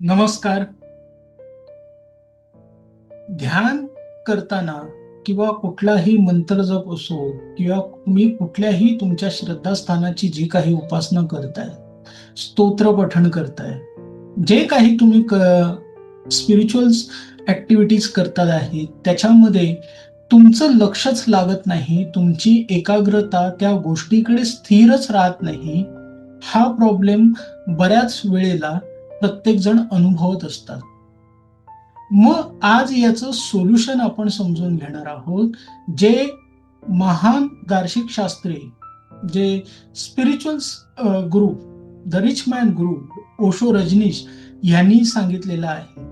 नमस्कार. ध्यान करताना किंवा कुठलाही मंत्र जप असो किंवा तुम्ही कुठल्याही तुमच्या श्रद्धास्थानाची जी काही उपासना करताय स्तोत्र पठण करताय जे काही तुम्ही स्पिरिच्युअल ऍक्टिव्हिटीज करतात आहे त्याच्यामध्ये तुमचं लक्षच लागत नाही तुमची एकाग्रता त्या गोष्टीकडे स्थिरच राहत नाही. हा प्रॉब्लेम बऱ्याच वेळेला प्रत्येक जण अनुभवत असतात. मग आज याचं सोल्युशन आपण समजून घेणार आहोत जे महान दार्शिक शास्त्री जे spiritual Guru the rich man गुरु ओशो रजनीश यांनी सांगितलेलं आहे.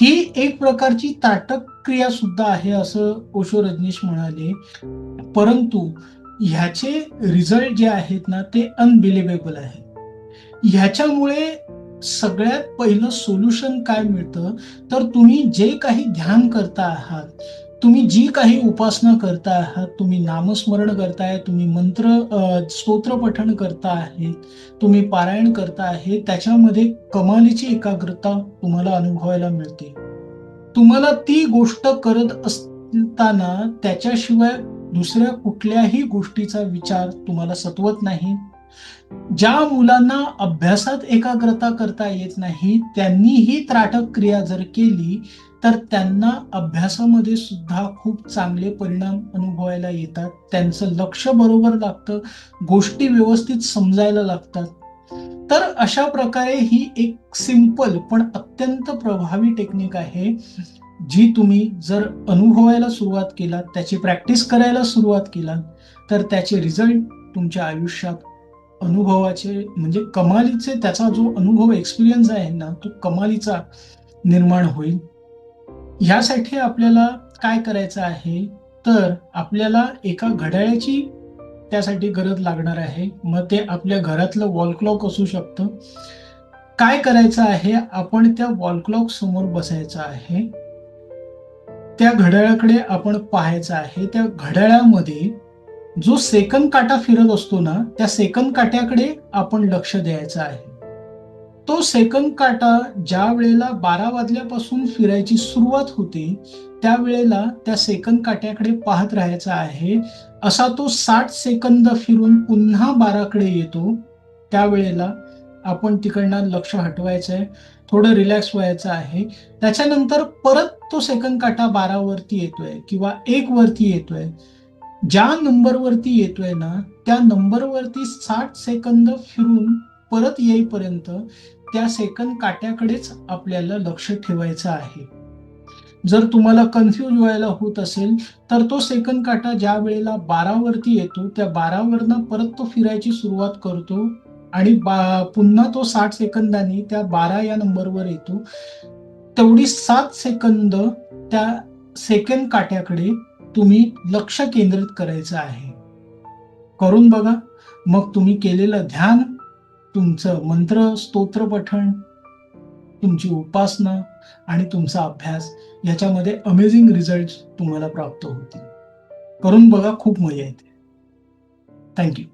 ही एक प्रकारची ताटक क्रिया सुद्धा आहे असं ओशो रजनीश म्हणाले. परंतु ह्याचे रिझल्ट जे आहेत ना ते अनबिलिव्हेबल आहेत. ह्याच्यामुळे सगळ्यात पहिलं सोल्युशन काय मिळतं? तर तुम्ही जे काही ध्यान करता आहात तुम्ही जी काही उपासना करता आहात तुम्ही नामस्मरण करताय तुम्ही मंत्र स्तोत्र पठण करता आहेत तुम्ही पारायण करता आहे त्याच्यामध्ये कमालीची एकाग्रता तुम्हाला अनुभवायला मिळते. तुम्हाला ती गोष्ट करत असताना त्याच्याशिवाय दुसऱ्या कुठल्याही गोष्टीचा विचार तुम्हाला सतवत नाही. ज्या मुलांना अभ्यासात एकाग्रता करता येत नाही त्यांनी ही त्राटक क्रिया जर केली तर त्यांना अभ्यासामध्ये सुद्धा खूप चांगले परिणाम अनुभवायला येतात. त्यांचं लक्ष बरोबर लागतं गोष्टी व्यवस्थित समजायला लागतात. तर अशा प्रकारे ही एक सिंपल पण अत्यंत प्रभावी टेक्निक आहे जी तुम्ही जर अनुभवायला सुरुवात केलात त्याची प्रॅक्टिस करायला सुरुवात केलात तर त्याचे रिझल्ट तुमच्या आयुष्यात अनुभवाचे म्हणजे कमालीचे त्याचा जो अनुभव एक्सपिरियन्स आहे ना तो कमालीचा निर्माण होईल. यासाठी आपल्याला काय करायचं आहे? तर आपल्याला एका घड्याळाची त्यासाठी गरज लागणार आहे. मग ते आपल्या घरातलं वॉल क्लॉक असू शकतं. काय करायचं आहे? आपण त्या वॉल क्लॉक समोर बसायचं आहे. त्या घड्याळाकडे आपण पाहायचं आहे. त्या घड्याळामध्ये जो सेकंद काटा फिरत असतो ना त्या सेकंद काट्याकडे आपण लक्ष द्यायचं आहे. तो सेकंद काटा ज्या वेळेला बारा वाजल्यापासून फिरायची सुरुवात होते त्यावेळेला त्या सेकंद काट्याकडे पाहत राहायचा आहे. असा तो साठ सेकंद फिरून पुन्हा बाराकडे येतो त्यावेळेला आपण तिकडनं लक्ष हटवायचं आहे थोडं रिलॅक्स व्हायचं आहे. त्याच्यानंतर परत तो सेकंद काटा बारावरती येतोय किंवा एक वरती येतोय. ज्या नंबरवरती येतोय ना त्या नंबरवरती साठ सेकंद फिरून परत येईपर्यंत त्या सेकंद काट्याकडेच आपल्याला लक्ष ठेवायचं आहे. जर तुम्हाला कन्फ्यूज व्हायला होत असेल तर तो सेकंद काटा ज्या वेळेला बारावरती येतो त्या बारावरनं परत तो फिरायची सुरुवात करतो आणि बा पुन्हा तो साठ सेकंदांनी त्या बारा या नंबरवर येतो तेवढी सात सेकंद त्या सेकंद काट्याकडे तुम्ही लक्ष केंद्रित करायचं आहे. करून बघा. मग तुम्ही केलेलं ध्यान तुमचं मंत्र स्तोत्र पठण तुमची उपासना आणि तुमचा अभ्यास याच्यामध्ये अमेझिंग रिझल्ट तुम्हाला प्राप्त होतील. करून बघा. खूप मजा येते. थँक्यू